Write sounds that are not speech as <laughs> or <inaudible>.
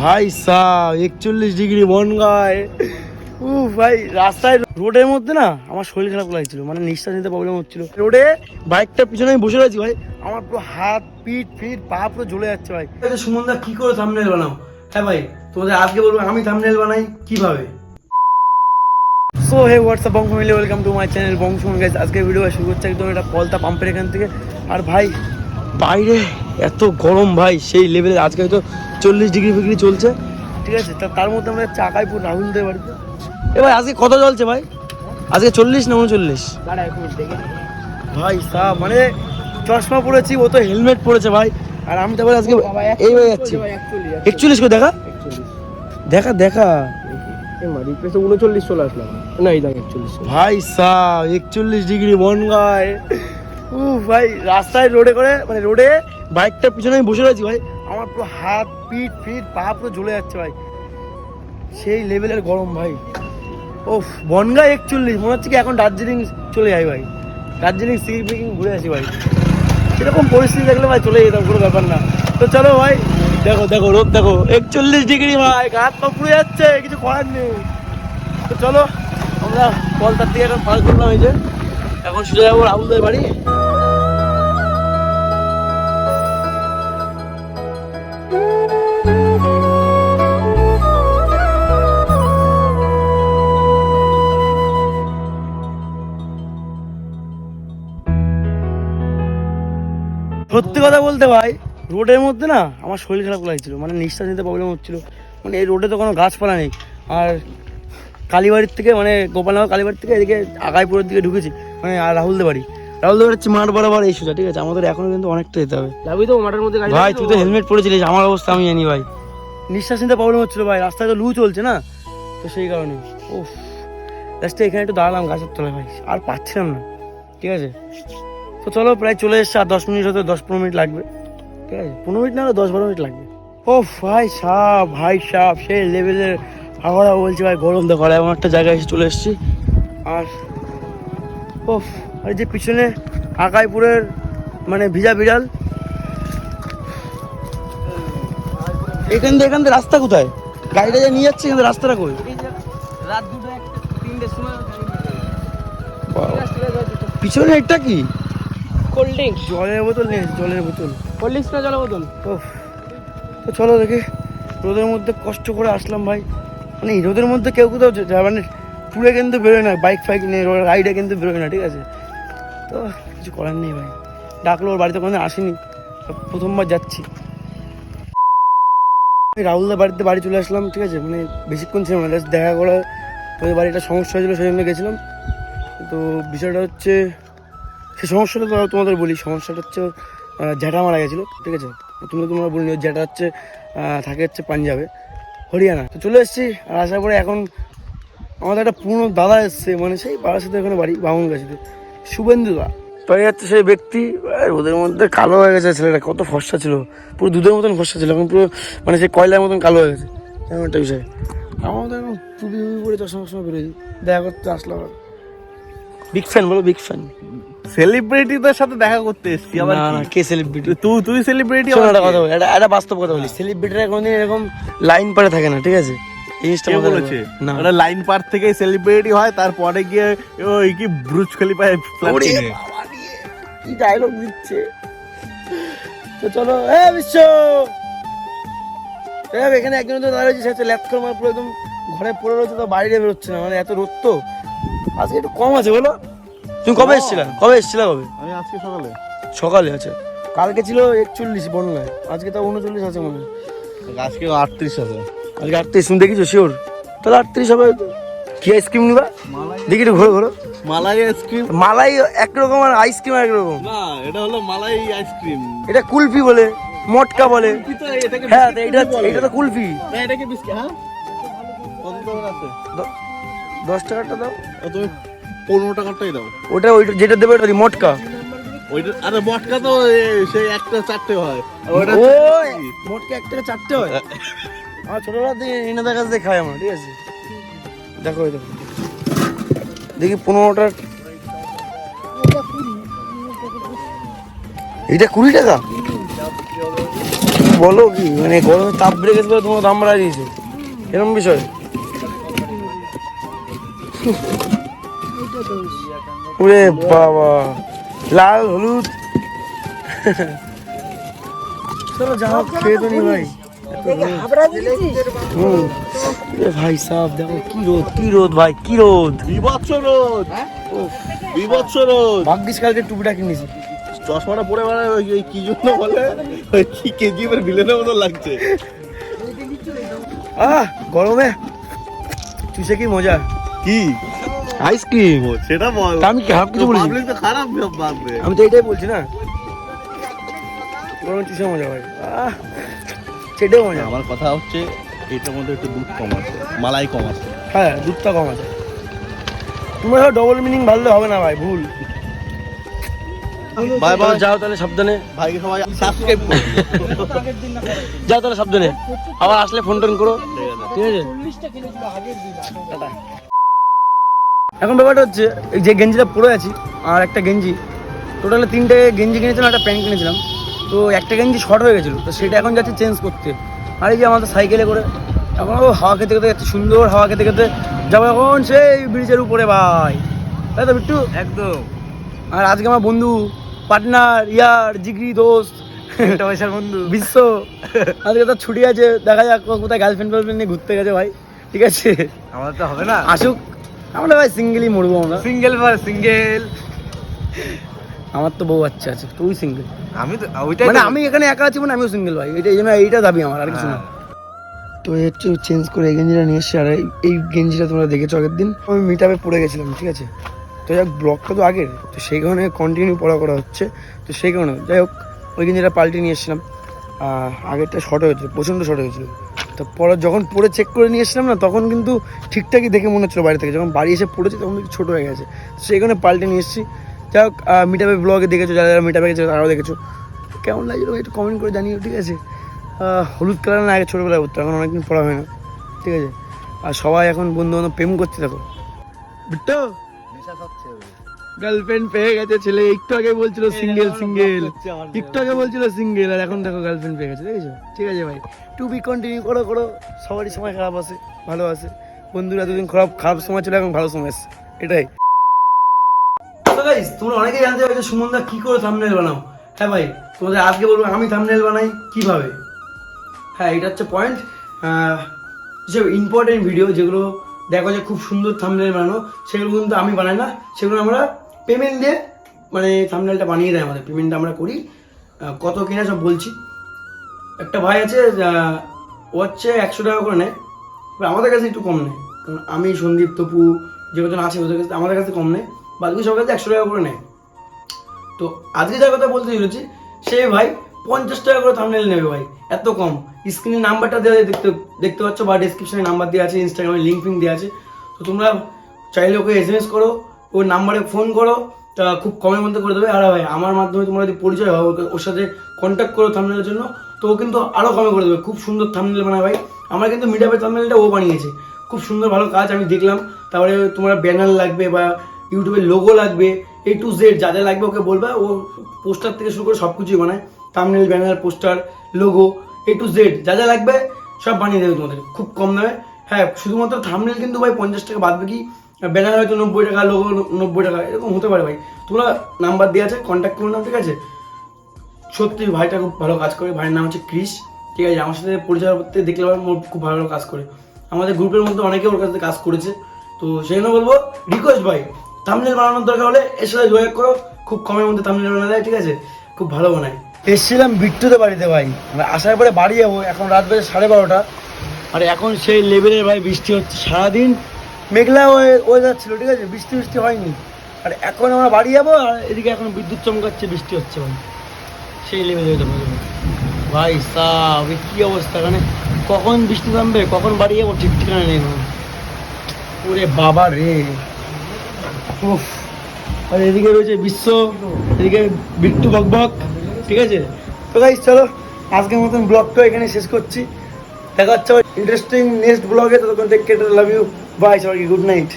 ভাই সা একচল্লিশ ডিগ্রি বনগায়। উ ভাই রাস্তায় রোডের মধ্যে না আমার শরীর খারাপ লাগছিল মানে নিঃশ্বাস নিতে প্রবলেম হচ্ছিল। রোডে বাইকটা পিছনে আমি বসে রয়েছি ভাই আমার পুরো হাত পিঠ ফিট পা পুরো জ্বলে যাচ্ছে ভাই। সুমনদা কি করে থামনেল বানাও? হ্যাঁ ভাই তোমাদের আজকে বলব আমি থামনেল বানাই কীভাবে? So hey WhatsApp Bong family welcome to my channel Bong Suman guys আজকে ভিডিও শুরু হচ্ছে একদম এটা পলতা পাম্পের এখান থেকে। আর ভাই বাইরে এত গরম ভাই সেই লেভেলে আজকে হয়তো চল্লিশ ডিগ্রি ফিগ্রি চলছে। ঠিক আছে তা তার মধ্যে আমরা চাকাইপুর রাহুলদের বাড়িতে। এ ভাই আজকে কত চলছে ভাই? আজকে চল্লিশ না উনচল্লিশ? ভাই সাহ মানে চশমা পরেছি ও তো হেলমেট পরেছে ভাই। আর আমি তো ভাই আজকে এই হয়ে যাচ্ছি। একচল্লিশ করে দেখা? দেখা দেখা। উনচল্লিশ চলে আসলাম। না এই দেখ একচল্লিশ ভাই সা একচল্লিশ ডিগ্রি বনগায়। উ ভাই, রাস্তায় রোডে করে মানে রোডে বাইকটা পিছনে আমি বসে রয়েছি, ভাই। আমার পুরো হাত, পিঠ, ফিট, পা পুরো জ্বলে যাচ্ছে, ভাই। সেই লেভেলের গরম, ভাই। ও বনগায় একচল্লিশ, মনে হচ্ছে কি এখন দার্জিলিং চলে যাই, ভাই। দার্জিলিং, সিকিম, ফিকিম ঘুরে আসি, ভাই। সেরকম পরিস্থিতি দেখলে ভাই, চলে যেতাম, কোনো ব্যাপার না। তো চলো, ভাই, দেখো দেখো, রোদ, দেখো। একচল্লিশ ডিগ্রি, ভাই, হাত পা পুড়ে যাচ্ছে, কিছু করার নেই। তো চলো, আমরা কলতার থেকে এখন পার করলাম, এই যে। এখন সোজা যাব রাহুলদের বাড়ি। সত্যি কথা বলতে ভাই, রোডের মধ্যে না আমার শরীর খারাপ লাগছিল মানে নিঃশ্বাস নিতে প্রবলেম হচ্ছিল। মানে এই রোডে তো কোনো গাছপালা নেই। আর কালীবাড়ির থেকে মানে গোপালনগর কালীবাড়ির থেকে এদিকে আগাইপুরের দিকে ঢুকেছি মানে আর রাহুলদের বাড়ি। বাড়ি হচ্ছে মাঠ বরাবর এই সোজা ঠিক আছে? আমাদের এখনও কিন্তু অনেকটা যেতে হবে। যাবি তো মাঠের মধ্যে গাড়ি ভাই তুই তো হেলমেট পরেছিলিস আমার অবস্থা আমি জানি ভাই। নিঃশ্বাস নিতে প্রবলেম হচ্ছিল ভাই রাস্তায় তো লু চলছে না? তো সেই কারণে। ও লাস্টে এখানে একটু দাঁড়ালাম গাছের তলায় ভাই আর পাচ্ছিলাম না ঠিক আছে? তো চলো প্রায় চলে এসছে আর দশ মিনিট হতে দশ পনেরো মিনিট লাগবে ঠিক আছে? পনেরো মিনিট না হলে দশ বারো মিনিট লাগবে। ও ভাই সাপ ভাই সাপ সেই লেভেলের হাওয়া বলছি ভাই গরম দেখো এমন একটা জায়গায় এসে চলে এসেছি। আর ও আর যে পিছনে আকাইপুরের মানে ভিজা বিড়াল। এখান থেকে এখান থেকে রাস্তা কোথায়? গাড়িটা যে নিয়ে যাচ্ছে এখান রাস্তাটা কই? রাত দুটো একটা তিনটের সময় পিছনে এটা কি? কোল্ড ড্রিঙ্কস জলের বোতল নেই জলের বোতল। কোল্ড ড্রিঙ্কস না জল বোতল? তো চলো দেখি রোদের মধ্যে কষ্ট করে আসলাম ভাই। মানে এই রোদের মধ্যে কেউ কোথাও মানে টুরে কিন্তু বেরোয় না বাইক ফাইক নেই রাইডে কিন্তু বেরোয় না ঠিক আছে? তো কিছু করার নেই ভাই। ডাকলো, ওর বাড়িতে কোনো আসেনি। প্রথমবার যাচ্ছি। রাহুলদার বাড়িতে বাড়ি চলে আসলাম, ঠিক আছে? মানে বেশিক্ষণ ছিলাম না দেখা করা ওদের বাড়িটা সমস্যা হয়েছিল, সেই জন্য গেছিলাম। তো বিষয়টা হচ্ছে, সে সমস্যাটা তো তোমাদের বলি, সমস্যাটা হচ্ছে জ্যাঠা মারা গেছিল, ঠিক আছে? তুমি তোমরা বলিনি জ্যাঠা হচ্ছে থাকে হচ্ছে পাঞ্জাবে, হরিয়ানা। তো চলে এসেছি, আর আসার পরে এখন আমাদের একটা পুরনো দাদা এসছে মানে সেই পাড়ার সাথে ওখানে বাড়ি, বামুন গাছিতে শুভেন্দু দা। তো এই হচ্ছে সেই ব্যক্তি ওদের মধ্যে কালো হয়ে গেছে ছেলেটা কত ফর্সা ছিল। পুরো দুধের মতন ফর্সা ছিল এখন পুরো মানে সেই কয়লার মতন কালো হয়ে গেছে। এমন একটা বিষয়। আমার তো এখন টুপি টুপি করে চশমা চশমা বেরোয়। দেখা করতে আসলাম বিগ ফ্যান বলো বিগ ফ্যান সেলিব্রিটিদের সাথে দেখা করতে এসছি আবার না কি? সেলিব্রিটি তুই তুই সেলিব্রিটি একটা কথা বলি একটা একটা বাস্তব কথা বলি। সেলিব্রিটিরা কোনোদিন এরকম লাইন পারে থাকে না ঠিক আছে? জিনিসটা বলেছে? না। ওরা লাইন পার থেকে সেলিব্রিটি হয় তারপরে গিয়ে ওই কি ব্রুজ খলিফায় ফ্ল্যাট কিনে কি ডায়লগ দিচ্ছে? তো চলো এ বিশ্ব! এখানে একজন তো দাঁড়িয়েছে সে হচ্ছে ল্যাপটপ আমার পুরো একদম ঘরে পড়ে রয়েছে তো বাইরে বেরোচ্ছে না মানে এত রোদ তো। আজকে একটু কম আছে বলো। তুমি কবে এসেছিলা? কবে এসেছিলা কবে? আমি আজকে সকালে। সকালে আছে কালকে ছিল একচল্লিশ বন্যায়। আজকে তো উনচল্লিশ আছে মনে হয়। আজকে আটত্রিশ আছে। আজকে আটত্রিশ তুমি দেখেছ শিওর তাহলে আটত্রিশ হবে কি আইসক্রিম নিবা? দেখি একটু ঘোরো ঘোরো। মালাই আইসক্রিম মালাই একরকম আর আইসক্রিম একরকম। না এটা হলো মালাই আইসক্রিম এটা কুলফি বলে মটকা বলে। হ্যাঁ এটা এটা তো কুলফি। এটাকে বিস্কিট হ্যাঁ? দশ টাকাটা দাও। তুমি পনেরো টাকারটাই দাও। ওটা ওইটা যেটা দেবে ওটা মটকা। ওইটা আরে মটকা তো সেই একটা চারটে হয়। আর ওইটা ও মটকা এক টাকা চারটে হয়। <laughs> আমার ছোটবেলা থেকে কাছে খাই আমরা ঠিক আছে? দেখো দেখো। দেখি পনেরোটা এটা কুড়ি টাকা? বলো কি মানে গরমে তাপ বেড়ে গেছে বলে তোমার দাম বাড়া দিয়েছে। এরকম বিষয়। ওরে বাবা লাল হলুদ। চলো যাও খেয়ে তো নি ভাই। হুম। ভাই সাহেব দেখো কি রোদ কি রোদ ভাই কি রোদ? বিভৎস রোদ। বিভৎস রোদ। ভাগ্যিস কালকে টুপিটা কিনেছি চশমাটা পরে বেড়ায় ওই ওই কি জন্য বলে? ওই কি কেজি এবার বিলেনের মতো লাগছে। আহ গরমে। চুষে কি মজা? কি? আইসক্রিম। সেটা বল। আমি খারাপ কিছু বলিনি। পাবলিক তো খারাপ ভাববে আমি তো এটাই বলছি না। গরমে চুষে মজা ভাই আহ সেটাই মজা আমার কথা হচ্ছে এটার মধ্যে একটু দুধ কম আছে মালাই কম আছে। হ্যাঁ দুধটা কম আছে। তোমার ডবল মিনিং ভাবলে হবে না ভাই ভুল। Bye bye. যাও তাহলে সাবধানে। ভাইকে সবাই সাবস্ক্রাইব করুন যাও তাহলে সাবধানে। আবার আসলে ফোন টোন করো। ঠিক আছে? এখন ব্যাপারটা হচ্ছে যে গেঞ্জিটা পরে আছি আর একটা গেঞ্জি। টোটালে তিনটে গেঞ্জি কিনেছিলাম একটা প্যান্ট কিনেছিলাম। তো একটা গেঞ্জি শর্ট হয়ে গেছিল তো সেটা এখন যাচ্ছে চেঞ্জ করতে। আর এই যে আমাদের সাইকেলে করে এখন ও হাওয়া খেতে খেতে যাচ্ছে সুন্দর হাওয়া খেতে খেতে যাব এখন সেই ব্রিজের উপরে ভাই। তাই তো বিট্টু একদম। আর আজকে আমার বন্ধু পার্টনার ইয়ার জিগরি দোস্ত পয়সার বন্ধু। বিশ্ব। আজকে তো ছুটি আছে দেখা যাক কোথায় গার্লফ্রেন্ড ফার্লফ্রেন্ড নিয়ে ঘুরতে গেছে ভাই। ঠিক আছে? আমাদের তো হবে না। আসুক। আমরা ভাই সিঙ্গেলই মরবো আমরা। সিঙ্গেল ফর সিঙ্গেল আমার তো বউ বাচ্চা আছে তুই সিঙ্গেল আমি তো ওইটাই মানে আমি এখানে একা আছি মানে আমিও সিঙ্গেল ভাই এটা এই জন্য এইটা দাবি আমার আর কিছু না। হ্যাঁ। তো এই হচ্ছে চেঞ্জ করে এই গেঞ্জিটা নিয়ে এসছি আর এই- এই গেঞ্জিটা তোমরা দেখেছ আগের দিন? আমি মিট আপে পড়ে গেছিলাম ঠিক আছে? তো যাই হোক ব্লগটা তো আগের তো সেই কারণে কন্টিনিউ পড়া করা হচ্ছে। তো সেই কারণে যাই হোক ওই গেঞ্জিটা পাল্টে নিয়ে এসেছিলাম। আগেরটা শর্ট হয়েছিল প্রচণ্ড শর্ট হয়েছিল তো পরে যখন পরে চেক করে নিয়ে এসেছিলাম না তখন কিন্তু ঠিকঠাকই দেখে মনে হচ্ছিল বাইরে থেকে। যখন বাড়ি এসে পড়েছে তখন ছোটো হয়ে গেছে। তো সেই কারণে পাল্টে নিয়ে এসেছি। যাই হোক মিট আপে ব্লগে দেখেছ যারা যারা মিট আপে গেছে তারাও দেখেছ। কেমন লাগছিল ভাই একটু কমেন্ট করে জানিও ঠিক আছে? হলুদ কালার না আগে ছোটোবেলায় করতো এখন অনেকদিন পড়া হয় না ঠিক আছে? আর সবাই এখন বন্ধু বান্ধব প্রেম করতে দেখো। বিট্টু গার্লফ্রেন্ড পেয়ে গেছে ছেলে একটু আগে বলছিল সিঙ্গেল সিঙ্গেল একটু আগে বলছিল সিঙ্গেল আর এখন দেখো গার্লফ্রেন্ড পেয়ে গেছে দেখেছ? ঠিক আছে ভাই। টু বি কন্টিনিউ করো করো। সবারই সময় খারাপ আছে ভালো আছে। বন্ধুরা দুদিন খারাপ খারাপ সময় ছিল এখন ভালো সময় এসছে। এটাই। তো গাইস তোমরা অনেকেই জানতে পারছ সুমনদা কি করে থাম্বনেল বানাও। হ্যাঁ ভাই, তোমাদের আজকে বলব আমি থাম্বনেল বানাই কীভাবে? হ্যাঁ এটা হচ্ছে পয়েন্ট যেসব ইম্পর্টেন্ট ভিডিও যেগুলো দেখো যে খুব সুন্দর থাম্বনেল বানানো, সেগুলো কিন্তু আমি বানাই না। সেগুলো আমরা পেমেন্ট দিয়ে মানে থাম্বনেলটা বানিয়ে দেয় আমাদের। পেমেন্টটা আমরা করি। কত কিনা সব বলছি। একটা ভাই আছে ও হচ্ছে একশো টাকা করে নেয়। আমাদের কাছে একটু কম নেয়। কারণ আমি, সন্দীপ, তপু, যে কজন আছে ওদের কাছে আমাদের কাছে কম নেয়। বাকি সবার কাছে একশো টাকা করে নেয়। তো আজকে যার কথা বলতে চলেছি, সে ভাই পঞ্চাশ টাকা করে থামনেল নেবে ভাই, এত কম। স্ক্রিনে নাম্বারটা দেওয়া দেখতে দেখতে পাচ্ছ বা ডিসক্রিপশনে নাম্বার দেওয়া আছে ইনস্টাগ্রামে লিঙ্ক ফিঙ্ক দেওয়া আছে। তো তোমরা চাইলে ওকে এস এম এস করো, ওর নাম্বারে ফোন করো, তা খুব কমের মধ্যে করে দেবে। আর ভাই, আমার মাধ্যমে তোমরা যদি পরিচয় ওকে- ওর সাথে কন্ট্যাক্ট করো থামনেলের জন্য, তো ও কিন্তু আরও কমে করে দেবে। খুব সুন্দর থামনেল বানায় ভাই। আমার কিন্তু মিডাপের থামনেলটা ও বানিয়েছে। খুব সুন্দর ভালো কাজ আমি দেখলাম। তারপরে তোমার ব্যানার লাগবে বা ইউটিউবের লোগো লাগবে এ টু জেড যা যা লাগবে ওকে বলবে, ও পোস্টার থেকে শুরু করে সব কিছুই বানায়। Thumbnail banner poster logo A to Z যা যা লাগবে সব বানিয়ে দেবে তোমাদের। খুব কম দামে হ্যাঁ শুধুমাত্র থামনেল কিন্তু ভাই পঞ্চাশ টাকা বাদ বাকি ব্যানার হয়তো নব্বই টাকা লোগো নব্বই টাকা, এরকম হতে পারে ভাই। তোমরা নাম্বার দেওয়া আছে কন্ট্যাক্ট করে নাও, ঠিক আছে? সত্যি, ভাইটা খুব ভালো কাজ করে। ভাইয়ের নাম হচ্ছে ক্রিস ঠিক আছে? আমার সাথে পরিচয় করতে দেখলে ওর খুব ভালো ভালো কাজ করে। আমাদের গ্রুপের মধ্যে অনেকে ওর কাছে কাজ করেছে। তো সেই জন্য বলব রিকোয়েস্ট ভাই থামনেল বানানোর দরকার হলে এর সাথে যোগাযোগ করো। খুব কমের মধ্যে থামনেল বানা দেয় ঠিক আছে? খুব ভালো বানায়। এসছিলাম বিট্টুতে বাড়িতে ভাই। আমরা আসার পরে বাড়ি যাব, এখন রাত বেজে সাড়ে বারোটা। আর এখন সেই লেভেলের ভাই বৃষ্টি হচ্ছে সারাদিন। মেঘলা ওয়েদার ছিল, ঠিক আছে? বৃষ্টি বৃষ্টি হয়নি। আর এখন আমরা বাড়ি যাব, আর এদিকে এখন বিদ্যুৎ চমকাচ্ছে, বৃষ্টি হচ্ছে ভাই। সেই লেভেলে হতে পারে ভাই সাহ কি অবস্থা? মানে কখন বৃষ্টি নামবে কখন বাড়ি যাব, ঠিক ঠিকানা নেই ওরে বাবা রে। উফ, আর এদিকে রয়েছে বিশ্ব, এদিকে বিট্টু বকবক, ঠিক আছে? তো গাইস চলো, আজকের মতন ব্লগটা এখানে শেষ করছি। দেখা হচ্ছে ইন্টারেস্টিং নেক্সট ব্লগে ততক্ষণ কেটে লাভ ইউ বাই সবাইকে গুড নাইট